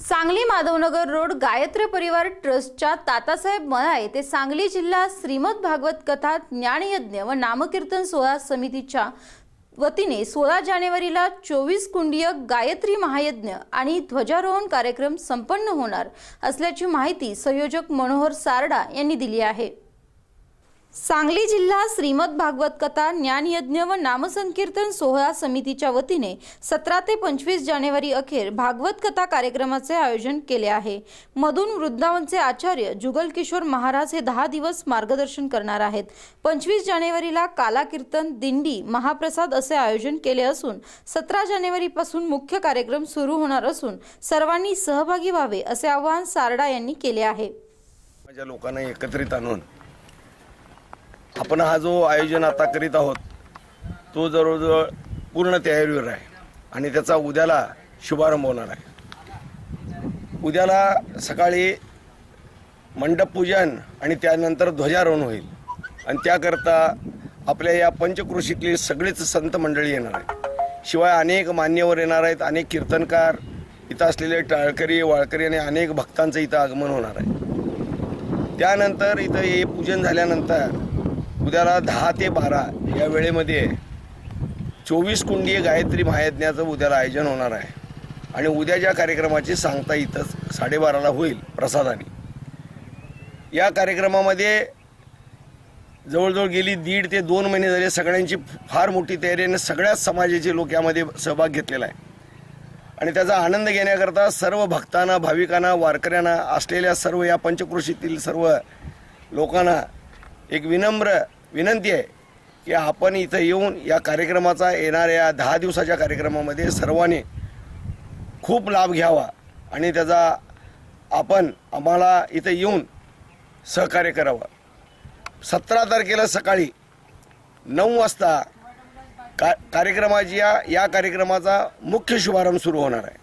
Sangli Madhavnagar road Gayatri परिवार ट्रस्टच्या तातासाहेब मळा येथे सांगली जिल्हा श्रीमद भागवत कथा ज्ञानयज्ञ व नामकीर्तन सोहळा समितीच्या वतीने सोळा जानेवारीला चोवीस कुंडीय गायत्री महायज्ञ आणि ध्वजारोहण कार्यक्रम संपन्न होणार असल्याची माहिती संयोजक मनोहर सारडा यांनी दिली आहे. सांगली जिल्हा श्रीमद भागवत कथा ज्ञानयज्ञ व नामसंकीर्तन सोहळा समितीच्या वतीने सतरा ते पंचवीस जानेवारी अखेर भागवत कथा कार्यक्रमाचे आयोजन केले आहे. मधून वृंदावनचे आचार्य जुगल किशोर महाराज हे दहा दिवस मार्गदर्शन करणार आहेत. पंचवीस जानेवारीला काला कीर्तन दिंडी महाप्रसाद असे आयोजन केले असून सतरा जानेवारीपासून मुख्य कार्यक्रम सुरू होणार असून सर्वांनी सहभागी व्हावे असे आवाहन सारडा यांनी केले आहे. माझ्या लोकांना एकत्रित आणून आपण हा जो आयोजन आता करीत आहोत तो जवळजवळ पूर्ण तयारीवर आहे. आणि त्याचा उद्याला शुभारंभ होणार आहे. उद्याला सकाळी मंडपपूजन आणि त्यानंतर ध्वजारोहण होईल. आणि त्याकरता आपल्या या पंचकृषीतली सगळीच संत मंडळी येणार आहे शिवाय अनेक मान्यवर येणार आहेत अनेक कीर्तनकार इथं असलेले टाळकरी वाळकरी आणि अनेक भक्तांचं इथं आगमन होणार आहे. त्यानंतर इथं हे पूजन झाल्यानंतर उद्याला दहा ते बारा या वेळेमध्ये चोवीस कुंडीय गायत्री महायज्ञाचं उद्याला आयोजन होणार आहे. आणि उद्याच्या कार्यक्रमाची सांगता इथंच साडेबाराला होईल प्रसादाने. या कार्यक्रमामध्ये जवळजवळ गेली दीड ते दोन महिने झाले सगळ्यांची फार मोठी तयारी आणि सगळ्याच समाजाचे लोक यामध्ये सहभाग घेतलेला आहे. आणि त्याचा आनंद घेण्याकरता सर्व भक्तांना भाविकांना वारकऱ्यांना असलेल्या सर्व या पंचकृषीतील सर्व लोकांना एक विनम्र विनंती आहे की आपण इथं येऊन या कार्यक्रमाचा येणाऱ्या दहा दिवसाच्या कार्यक्रमामध्ये सर्वांनी खूप लाभ घ्यावा आणि त्याचा आपण आम्हाला इथं येऊन सहकार्य करावं. सतरा तारखेला सकाळी नऊ वाजता का कार्यक्रमाची या या कार्यक्रमाचा मुख्य शुभारंभ सुरू होणार आहे.